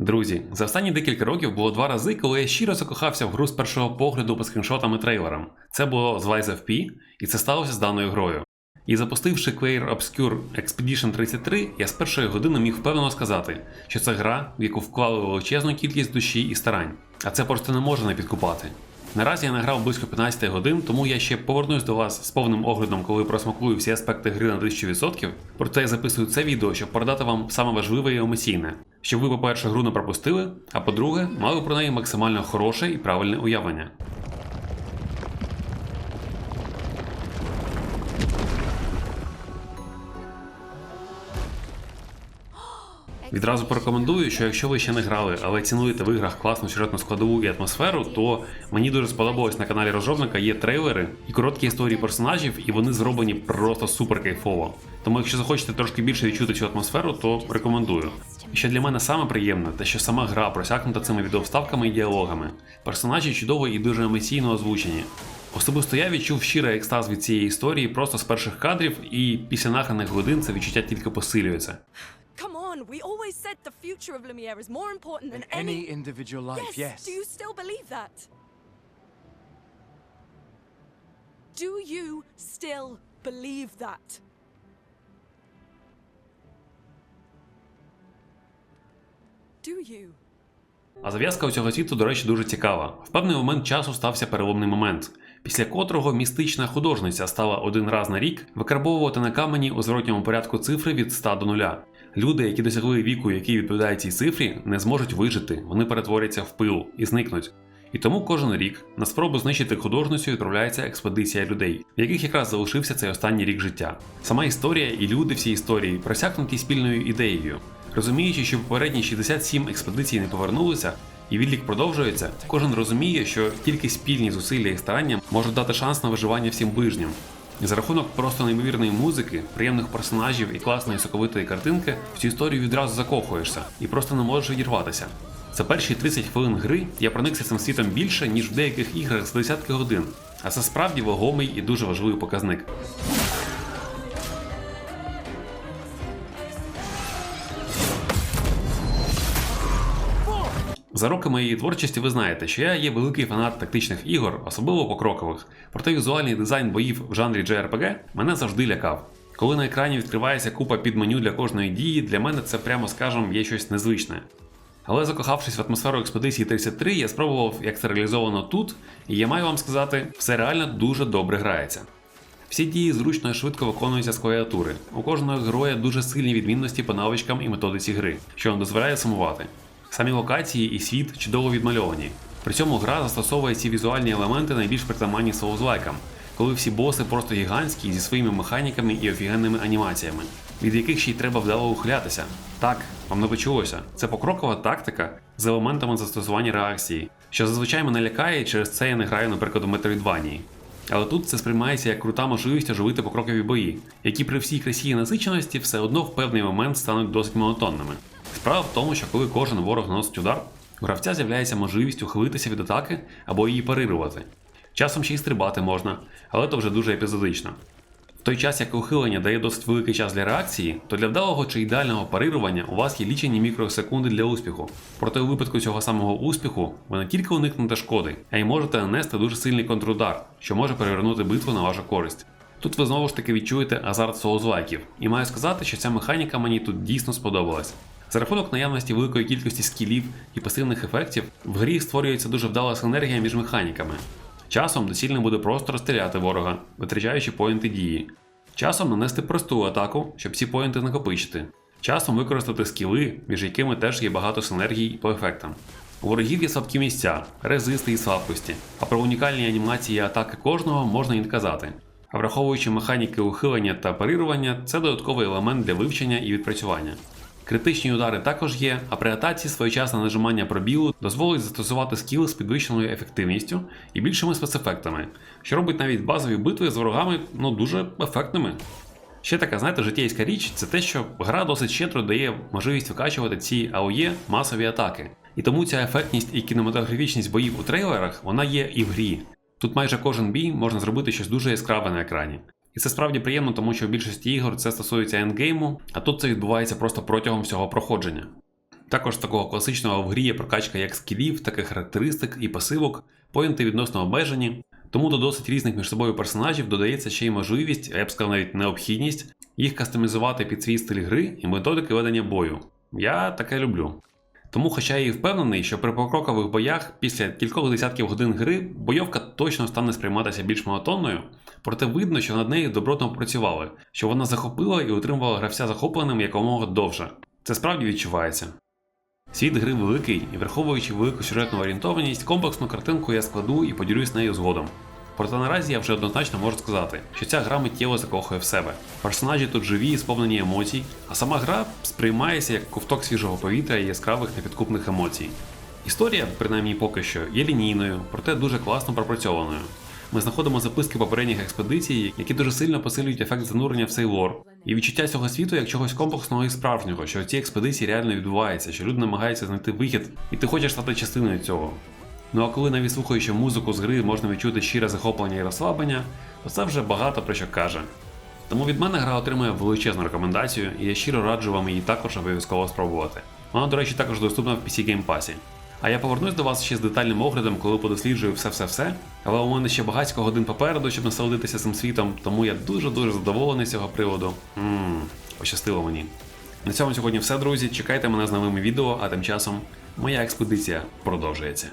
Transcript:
Друзі, за останні декілька років було два рази, коли я щиро закохався в гру з першого погляду по скріншотам і трейлерам. Це було з Vice FP, і це сталося з даною грою. І запустивши Quair Obscure Expedition 33, я з першої години міг впевнено сказати, що це гра, в яку вклали величезну кількість душі і старань, а це просто не може не підкупати. Наразі я награв близько 15 годин, тому я ще повернусь до вас з повним оглядом, коли просмакую всі аспекти гри на 1000%. Проте я записую це відео, щоб передати вам саме важливе і емоційне, щоб ви, по-перше, гру не пропустили, а по-друге, мали про неї максимально хороше і правильне уявлення. Відразу порекомендую, що якщо ви ще не грали, але цінуєте в іграх класну сюжетну складову і атмосферу, то мені дуже сподобалось на каналі розробника є трейлери і короткі історії персонажів, і вони зроблені просто супер кайфово. Тому, якщо захочете трошки більше відчути цю атмосферу, то рекомендую. І що для мене саме приємне, те, що сама гра просякнута цими відеовставками і діалогами. Персонажі чудово і дуже емоційно озвучені. Особисто я відчув щирий екстаз від цієї історії просто з перших кадрів, і після нахрених годин це відчуття тільки посилюється. On, we always said the future of Lumiere is more important than Any any. individual life, yes. yes. Do you still believe that? Do you still believe that? Do you? А зав'язка у цього світу, до речі, дуже цікава. В певний момент часу стався переломний момент, після котрого містична художниця стала один раз на рік викарбовувати на камені у зворотньому порядку цифри від 100 до 0. Люди, які досягли віку, який відповідає цій цифрі, не зможуть вижити, вони перетворяться в пил і зникнуть. І тому кожен рік на спробу знищити художницю відправляється експедиція людей, в яких якраз залишився цей останній рік життя. Сама історія і люди в цій історії просякнуті спільною ідеєю. Розуміючи, що попередні 67 експедицій не повернулися, і відлік продовжується, кожен розуміє, що тільки спільні зусилля і старання можуть дати шанс на виживання всім ближнім. За рахунок просто неймовірної музики, приємних персонажів і класної соковитої картинки в цю історію відразу закохуєшся і просто не можеш відірватися. За перші 30 хвилин гри я проникся цим світом більше, ніж в деяких іграх з десятки годин, а це справді вагомий і дуже важливий показник. За роки моєї творчості ви знаєте, що я є великий фанат тактичних ігор, особливо покрокових. Проте візуальний дизайн боїв в жанрі JRPG мене завжди лякав. Коли на екрані відкривається купа підменю для кожної дії, для мене це прямо скажем є щось незвичне. Але закохавшись в атмосферу експедиції 33, я спробував, як це реалізовано тут, і я маю вам сказати, все реально дуже добре грається. Всі дії зручно і швидко виконуються з клавіатури. У кожного героя дуже сильні відмінності по навичкам і методиці гри, що вам дозволяє сумувати. Самі локації і світ чудово відмальовані. При цьому гра застосовує ці візуальні елементи найбільш притаманні соузлайкам, коли всі боси просто гігантські зі своїми механіками і офігенними анімаціями, від яких ще й треба вдало ухилятися. Так, вам не почулося. Це покрокова тактика з елементами застосування реакції, що зазвичай мене лякає, і через це я не граю, наприклад, у Metroidvania. Але тут це сприймається як крута можливість оживити покрокові бої, які при всій красі і насиченості все одно в певний момент стануть досить монотонними. Справа в тому, що коли кожен ворог наносить удар, у гравця з'являється можливість ухилитися від атаки або її парирувати. Часом ще й стрибати можна, але то вже дуже епізодично. В той час, як ухилення дає досить великий час для реакції, то для вдалого чи ідеального парирування у вас є лічені мікросекунди для успіху. Проте у випадку цього самого успіху ви не тільки уникнете шкоди, а й можете нанести дуже сильний контрудар, що може перевернути битву на вашу користь. Тут ви знову ж таки відчуєте азарт соузлайків, і маю сказати, що ця механіка мені тут дійсно сподобалась. За рахунок наявності великої кількості скілів і пасивних ефектів, в грі створюється дуже вдала синергія між механіками. Часом доцільно буде просто розстріляти ворога, витрачаючи поінти дії. Часом нанести просту атаку, щоб ці поінти накопичити. Часом використати скіли, між якими теж є багато синергій по ефектам. У ворогів є слабкі місця, резисти і слабкості, а про унікальні анімації атаки кожного можна і не казати. А враховуючи механіки ухилення та парирування, це додатковий елемент для вивчення і відпрацювання. Критичні удари також є, а при атаці своєчасне нажимання пробілу дозволить застосувати скіл з підвищеною ефективністю і більшими спецефектами, що робить навіть базові битви з ворогами ну дуже ефектними. Ще така, знаєте, життєйська річ це те, що гра досить щедро дає можливість викачувати ці АОЄ масові атаки. І тому ця ефектність і кінематографічність боїв у трейлерах вона є і в грі. Тут майже кожен бій можна зробити щось дуже яскраве на екрані. І це справді приємно, тому що в більшості ігор це стосується ендгейму, а тут це відбувається просто протягом всього проходження. Також такого класичного в грі є прокачка як скілів, так і характеристик і пасивок, поінти відносно обмежені. Тому до досить різних між собою персонажів додається ще й можливість, а я б сказав навіть необхідність, їх кастомізувати під свій стиль гри і методики ведення бою. Я таке люблю. Тому, хоча я і впевнений, що при покрокових боях після кількох десятків годин гри бойовка точно стане сприйматися більш монотонною, проте видно, що над нею добротно попрацювали, що вона захопила і утримувала гравця захопленим якомога довше. Це справді відчувається. Світ гри великий, і враховуючи велику сюжетну орієнтованість, комплексну картинку я складу і поділюсь нею згодом. Проте наразі я вже однозначно можу сказати, що ця гра миттєво закохує в себе. Персонажі тут живі і сповнені емоцій, а сама гра сприймається як ковток свіжого повітря і яскравих непідкупних емоцій. Історія, принаймні поки що, є лінійною, проте дуже класно пропрацьованою. Ми знаходимо записки попередніх експедицій, які дуже сильно посилюють ефект занурення в цей лор, і відчуття цього світу як чогось комплексного і справжнього, що в цій експедиції реально відбувається, що люди намагаються знайти вихід, і ти хочеш стати частиною цього. Ну а коли навіть слухаючи музику з гри можна відчути щире захоплення і розслаблення, то це вже багато про що каже. Тому від мене гра отримує величезну рекомендацію, і я щиро раджу вам її також обов'язково спробувати. Вона, до речі, також доступна в PC Game Pass. А я повернусь до вас ще з детальним оглядом, коли подосліджую все-все-все. Але у мене ще багатько годин попереду, щоб насолодитися цим світом, тому я дуже-дуже задоволений з цього приводу. Ммм, пощастило мені. На цьому сьогодні все, друзі. Чекайте мене з новими відео, а тим часом моя експедиція продовжується.